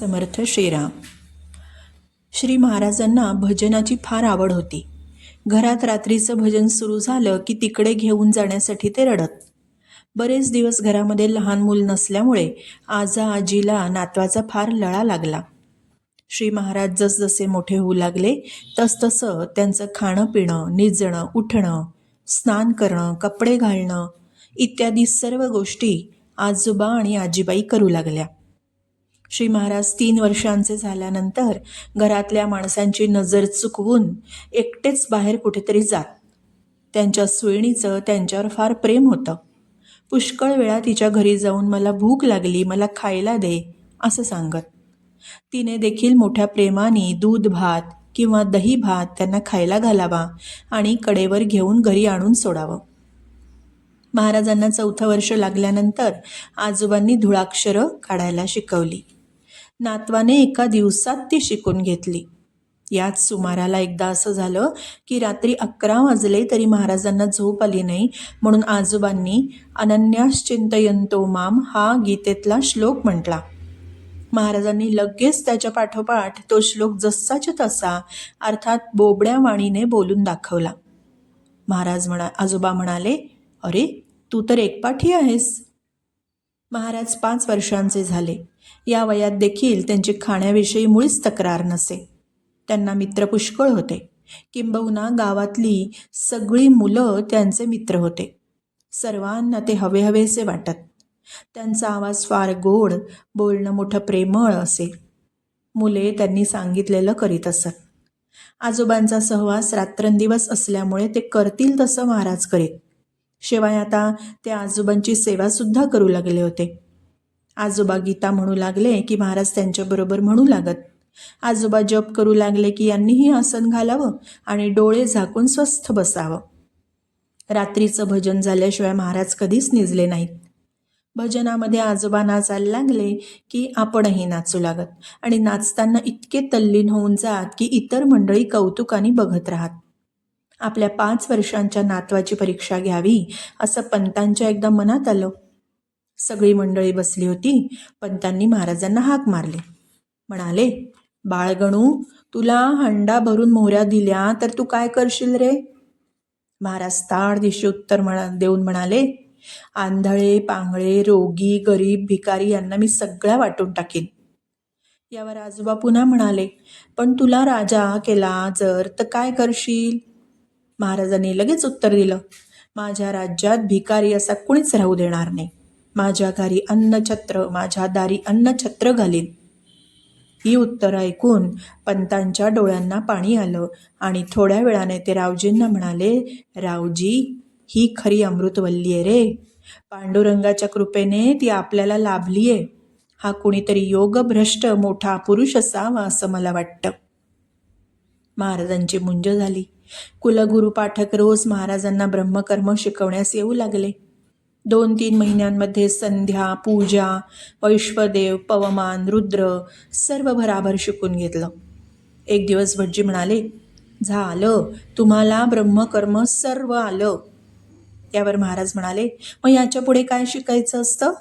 समर्थ श्रीराम. श्री महाराजांना भजनाची फार आवड होती. घरात रात्रीचं भजन सुरू झालं की तिकडे घेऊन जाण्यासाठी ते रडत. बरेच दिवस घरामध्ये लहान मूल नसल्यामुळे आजा आजीला नातवाचा फार लळा लागला. श्री महाराज जसजसे मोठे होऊ लागले तसतसं त्यांचं खाणं पिणं निजणं उठणं स्नान करणं कपडे घालणं इत्यादी सर्व गोष्टी आजोबा आणि आजीबाई करू लागल्या. श्री महाराज तीन वर्षांचे झाल्यानंतर घरातल्या माणसांची नजर चुकवून एकटेच बाहेर कुठेतरी जात. त्यांच्या सुळणीचं त्यांच्यावर फार प्रेम होतं. पुष्कळ वेळा तिच्या घरी जाऊन मला भूक लागली मला खायला दे असं सांगत. तिने देखील मोठ्या प्रेमाने दूध भात किंवा दही भात त्यांना खायला घालावा आणि कडेवर घेऊन घरी आणून सोडावं. महाराजांना चौथं वर्ष लागल्यानंतर आजोबांनी धुळाक्षरं काढायला शिकवली. नातवाने एका दिवसात ती शिकून घेतली. याच सुमाराला एकदा असं झालं की रात्री अकरा वाजले तरी महाराजांना झोप आली नाही. म्हणून आजोबांनी अनन्यास चिंतयंतो माम हा गीतेतला श्लोक म्हटला. महाराजांनी लगेच त्याच्या पाठोपाठ तो श्लोक जसाच्या तसा अर्थात बोबड्या वाणीने बोलून दाखवला. महाराज म्हणा आजोबा म्हणाले अरे तू तर एकपाठी आहेस. महाराज पाच वर्षांचे झाले. या वयात देखील त्यांची खाण्याविषयी मुळीच तक्रार नसे. त्यांना मित्र पुष्कळ होते. किंबहुना गावातली सगळी मुलं त्यांचे मित्र होते. सर्वांना ते हवे हवेसे वाटत. त्यांचा आवाज फार गोड बोलणं मोठं प्रेमळ असे. मुले त्यांनी सांगितलेलं करीत असत. आजोबांचा सहवास रात्रंदिवस असल्यामुळे ते करतील तसं महाराज करीत. शिवाय आता ते आजोबांची सेवासुद्धा करू लागले होते. आजोबा गीता म्हणू लागले की महाराज त्यांच्याबरोबर म्हणू लागत. आजोबा जप करू लागले की यांनीही आसन घालावं आणि डोळे झाकून स्वस्थ बसावं. रात्रीचं भजन झाल्याशिवाय महाराज कधीच निजले नाहीत. भजनामध्ये आजोबा नाचायला लागले की आपणही नाचू लागत आणि नाचताना इतके तल्लीन होऊन जात की इतर मंडळी कौतुकाने बघत राहत. आपल्या पाच वर्षांच्या नातवाची परीक्षा घ्यावी असं पंतांच्या एकदा मनात आलं. सगळी मंडळी बसली होती पंतांनी महाराजांना हाक मारले. म्हणाले बाळगणू तुला हंडा भरून मोहऱ्या दिल्या तर तू काय करशील रे? महाराज ताड दिशी उत्तर म्हणा देऊन म्हणाले आंधळे पांगळे रोगी गरीब भिकारी यांना मी सगळ्या वाटून टाकीन. यावर आजोबा पुन्हा म्हणाले पण तुला राजा केला जर तर काय करशील? महाराजांनी लगेच उत्तर दिलं माझ्या राज्यात भिकारी असा कुणीच राहू देणार नाही. माझ्या घरी अन्नछत्र माझ्या दारी अन्नछत्र घालीन. ही उत्तरं ऐकून पंतांच्या डोळ्यांना पाणी आलं आणि थोड्या वेळाने ते रावजींना म्हणाले रावजी ही खरी अमृतवल्ली आहे रे. पांडुरंगाच्या कृपेने ती आपल्याला लाभली आहे हा कुणीतरी योगभ्रष्ट मोठा पुरुष असावा असं मला वाटतं. महाराजांची मुंज झाली. कुलगुरू पाठक रोज महाराजांना ब्रह्मकर्म शिकवण्यास येऊ लागले. दोन तीन महिन्यांमध्ये संध्या पूजा वैश्वदेव पवमान रुद्र सर्व भराभर शिकून घेतलं. एक दिवस भटजी म्हणाले झालं तुम्हाला ब्रह्मकर्म सर्व आलं. त्यावर महाराज म्हणाले मग याच्यापुढे काय शिकायचं असतं?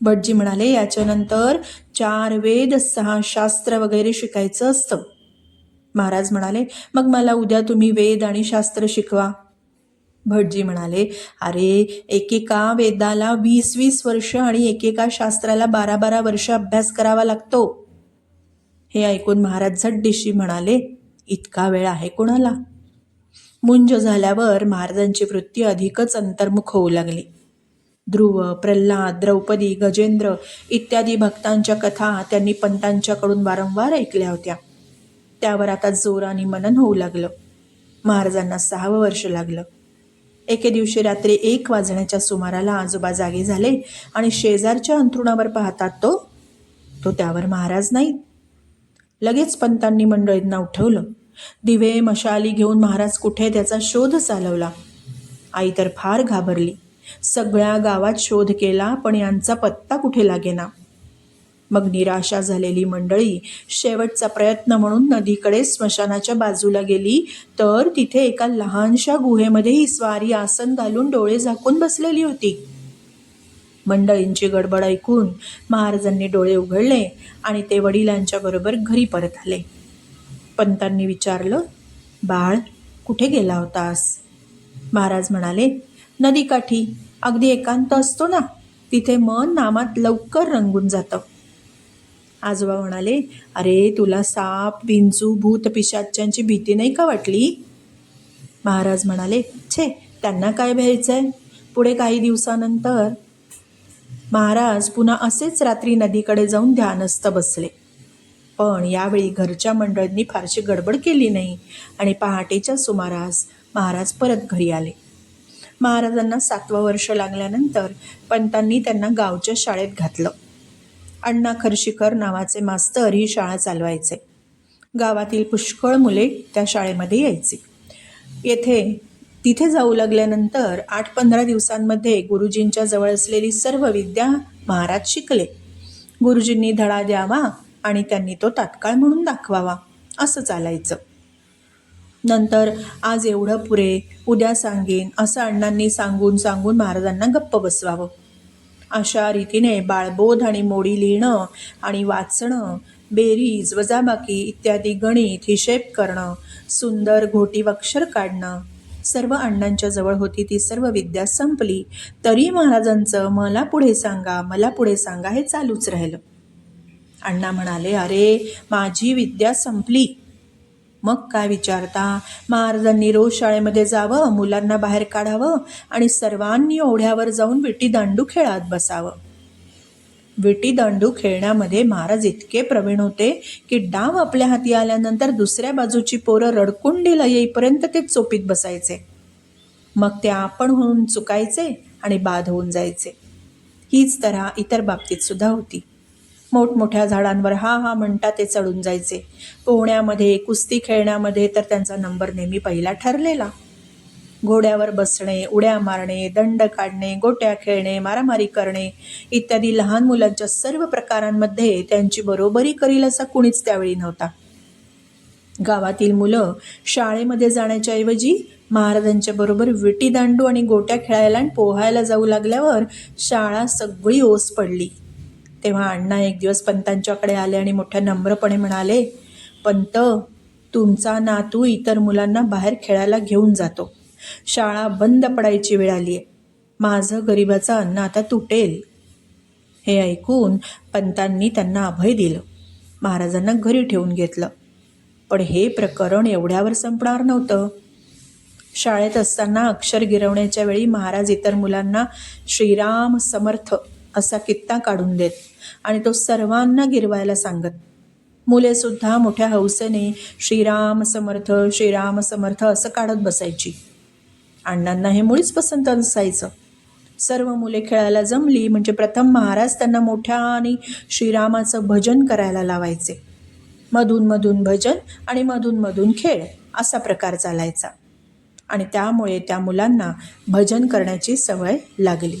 भटजी म्हणाले याच्यानंतर चार वेद सहा शास्त्र वगैरे शिकायचं असतं. महाराज म्हणाले मग मला उद्या तुम्ही वेद आणि शास्त्र शिकवा. भटजी म्हणाले अरे एकेका वेदाला वीस वीस वर्ष आणि एकेका शास्त्राला बारा बारा वर्ष अभ्यास करावा लागतो. हे ऐकून महाराज झड्डीशी म्हणाले इतका वेळ आहे कोणाला? मुंज झाल्यावर महाराजांची वृत्ती अधिकच अंतर्मुख होऊ लागली. ध्रुव प्रल्हाद द्रौपदी गजेंद्र इत्यादी भक्तांच्या कथा त्यांनी पंतांच्याकडून वारंवार ऐकल्या होत्या. त्यावर आता जोराने मनन होऊ लागलं. महाराजांना सहावं वर्ष लागलं. एके दिवशी रात्री एक वाजण्याच्या सुमाराला आजोबा जागे झाले आणि शेजारच्या अंथरुणावर पाहतात तो तो त्यावर महाराज नाही लगेच पंतांनी मंडळींना उठवलं. दिवे मशाली घेऊन महाराज कुठे त्याचा शोध चालवला. आई तर फार घाबरली. सगळ्या गावात शोध केला पण यांचा पत्ता कुठे लागेना? मग निराशा झालेली मंडळी शेवटचा प्रयत्न म्हणून नदीकडे स्मशानाच्या बाजूला गेली. तर तिथे एका लहानशा गुहेमध्ये ही स्वारी आसन घालून डोळे झाकून बसलेली होती. मंडळींची गडबड ऐकून महाराजांनी डोळे उघडले आणि ते वडिलांच्या बरोबर घरी परत आले. पंतांनी विचारलं बाळ कुठे गेला होतास? महाराज म्हणाले नदीकाठी. अगदी एकांत असतो ना. तिथे मन नामात लवकर रंगून जातं. आजोबा म्हणाले अरे तुला साप विंचू भूत पिशाच्यांची भीती नाही का वाटली? महाराज म्हणाले छे त्यांना काय भ्यायचंय? पुढे काही दिवसानंतर महाराज पुन्हा असेच रात्री नदीकडे जाऊन ध्यानस्थ बसले. पण यावेळी घरच्या मंडळींनी फारशी गडबड केली नाही आणि पहाटेच्या सुमारास महाराज परत घरी आले. महाराजांना सातवं वर्ष लागल्यानंतर पंतांनी त्यांना गावच्या शाळेत घातलं. अण्णा खर्शीकर नावाचे मास्तर ही शाळा चालवायचे. गावातील पुष्कळ मुले त्या शाळेमध्ये यायची. येथे तिथे जाऊ लागल्यानंतर आठ पंधरा दिवसांमध्ये गुरुजींच्या जवळ असलेली सर्व विद्या महाराज शिकले. गुरुजींनी धडा द्यावा आणि त्यांनी तो तात्काळ म्हणून दाखवावा असं चालायचं. नंतर आज एवढं पुरे उद्या सांगेन असं अण्णांनी सांगून सांगून महाराजांना गप्प बसवावं. अशा रीतीने बाळबोध आणि मोडी लिहिणं आणि वाचणं बेरीज वजाबाकी इत्यादी गणित हिशेब करणं सुंदर घोटी वक्षर काढणं सर्व अण्णांच्या जवळ होती ती सर्व विद्या संपली. तरी महाराजांचं मला पुढे सांगा मला पुढे सांगा हे चालूच राहिलं. अण्णा म्हणाले अरे माझी विद्या संपली. मग काय विचारता? महाराजांनी रोज शाळेमध्ये जावं मुलांना बाहेर काढावं आणि सर्वांनी ओढ्यावर जाऊन विटी दांडू खेळात बसावं. विटी दांडू खेळण्यामध्ये महाराज इतके प्रवीण होते की डाव आपल्या हाती आल्यानंतर दुसऱ्या बाजूची पोरं रडकुंडीला येईपर्यंत ते चोपीत बसायचे. मग ते आपण होऊन चुकायचे आणि बाद होऊन जायचे. हीच तऱ्हा इतर बाबतीत सुद्धा होती. मोठमोठ्या झाडांवर हा हा म्हणता ते चढून जायचे. पोहण्यामध्ये कुस्ती खेळण्यामध्ये तर त्यांचा नंबर नेहमी पहिला ठरलेला. घोड्यावर बसणे उड्या मारणे दंड काढणे गोट्या खेळणे मारामारी करणे इत्यादी लहान मुलांच्या सर्व प्रकारांमध्ये त्यांची बरोबरी करील असा कुणीच त्यावेळी नव्हता. गावातील मुलं शाळेमध्ये जाण्याच्या ऐवजी महाराजांच्या बरोबर विटी दांडू आणि गोट्या खेळायला आणि पोहायला जाऊ लागल्यावर शाळा सगळी ओस पडली. तेव्हा अण्णा एक दिवस पंतांच्याकडे आले आणि मोठ्या नम्रपणे म्हणाले पंत तुमचा नातू इतर मुलांना बाहेर खेळायला घेऊन जातो. शाळा बंद पडायची वेळ आली आहे माझं गरिबाचं अन्न आता तुटेल. हे ऐकून पंतांनी त्यांना अभय दिलं. महाराजांना घरी ठेवून घेतलं. पण हे प्रकरण एवढ्यावर संपणार नव्हतं. शाळेत असताना अक्षर गिरवण्याच्या वेळी महाराज इतर मुलांना श्रीराम समर्थ असा कित्ता काढून देत आणि तो सर्वांना गिरवायला सांगत मुलेसुद्धा मोठ्या हौसेने श्रीराम समर्थ श्रीराम समर्थ असं काढत बसायची. अण्णांना हे मुळीच पसंत नसायचं. सर्व मुले खेळायला जमली म्हणजे प्रथम महाराज त्यांना मोठ्या आणि श्रीरामाचं भजन करायला लावायचे. मधून मधून भजन आणि मधून मधून खेळ असा प्रकार चालायचा. आणि त्यामुळे त्या मुलांना भजन करण्याची सवय लागली.